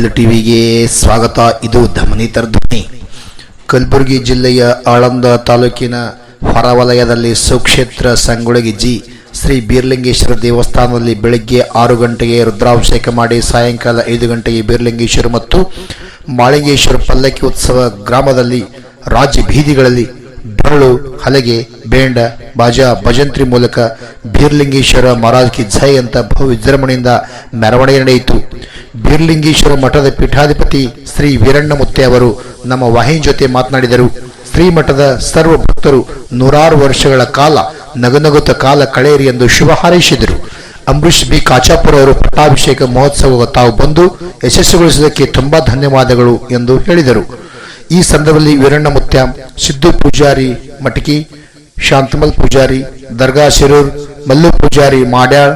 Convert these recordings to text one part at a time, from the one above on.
ಬಯಲು ಟಿವಿಗೆ ಸ್ವಾಗತ. ಇದು ಧಮನಿತರ ಧ್ವನಿ. ಕಲಬುರಗಿ ಜಿಲ್ಲೆಯ ಆಳಂದ ತಾಲೂಕಿನ ಹೊರವಲಯದಲ್ಲಿ ಸುಕ್ಷೇತ್ರ ಸಂಗೊಳಗಿ ಜಿ. ಶ್ರೀ ಬೀರ್ಲಿಂಗೇಶ್ವರ ದೇವಸ್ಥಾನದಲ್ಲಿ ಬೆಳಗ್ಗೆ ಆರು ಗಂಟೆಗೆ ರುದ್ರಾಭಿಷೇಕ ಮಾಡಿ ಸಾಯಂಕಾಲ ಐದು ಗಂಟೆಗೆ ಬೀರ್ಲಿಂಗೇಶ್ವರ ಮತ್ತು ಮಾಳಿಂಗೇಶ್ವರ ಪಲ್ಲಕ್ಕಿ ಉತ್ಸವ ಗ್ರಾಮದಲ್ಲಿ ರಾಜ್ಯ ಬೀದಿಗಳಲ್ಲಿ ಡೊಳ್ಳು ಹಲಗೆ, ಬೇಂಡ, ಬಾಜಾ, ಭಜಂತ್ರಿ ಮೂಲಕ ಬೀರ್ಲಿಂಗೇಶ್ವರ ಮಹಾರಾಜ್ ಕಿ ಝೈ ಅಂತ ಬಹು ವಿಜೃಂಭಣೆಯಿಂದ ಮೆರವಣಿಗೆ ನಡೆಯಿತು. ಬೀರ್ಲಿಂಗೇಶ್ವರ ಮಠದ ಪೀಠಾಧಿಪತಿ ಶ್ರೀ ವೀರಣ್ಣಮುತ್ತೆ ಅವರು ನಮ್ಮ ವಾಹಿನಿ ಜೊತೆ ಮಾತನಾಡಿದರು. ಶ್ರೀಮಠದ ಸರ್ವ ಭಕ್ತರು ನೂರಾರು ವರ್ಷಗಳ ಕಾಲ ನಗುನಗುತ್ತ ಕಾಲ ಕಳೆಯಿರಿ ಎಂದು ಶುಭ ಹಾರೈಸಿದರು. ಅಂಬರೀಷ್ ಬಿ. ಕಾಚಾಪುರ ಅವರು ಪಟ್ಟಾಭಿಷೇಕ ಮಹೋತ್ಸವ ತಾವು ಬಂದು ಯಶಸ್ಸುಗೊಳಿಸಿದ್ದಕ್ಕೆ ತುಂಬಾ ಧನ್ಯವಾದಗಳು ಎಂದು ಹೇಳಿದರು. ಈ ಸಂದರ್ಭದಲ್ಲಿ ವೀರಣ್ಣ ಮುತ್ಯ, ಸಿದ್ದು ಪೂಜಾರಿ ಮಟಕಿ, ಶಾಂತಮಲ್ ಪೂಜಾರಿ, ದರ್ಗಾ Shirur, Mallu Poojary Madyal,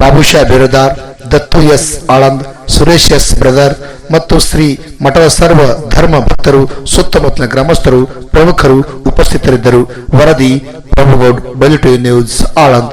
Babusha Birudar, Dattu S Aland, Suresh S brother ಮತ್ತು ಶ್ರೀ ಮಠದ ಸರ್ವ ಧರ್ಮ ಭಕ್ತರು, ಸುತ್ತಮುತ್ತಲಿನ ಗ್ರಾಮಸ್ಥರು, ಪ್ರಮುಖರು ಉಪಸ್ಥಿತರಿದ್ದರು. ವರದಿ, ಪ್ರಭುಗೌಡ್ ಬಲಿಟು ನ್ಯೂಸ್, ಆಳಂದ್.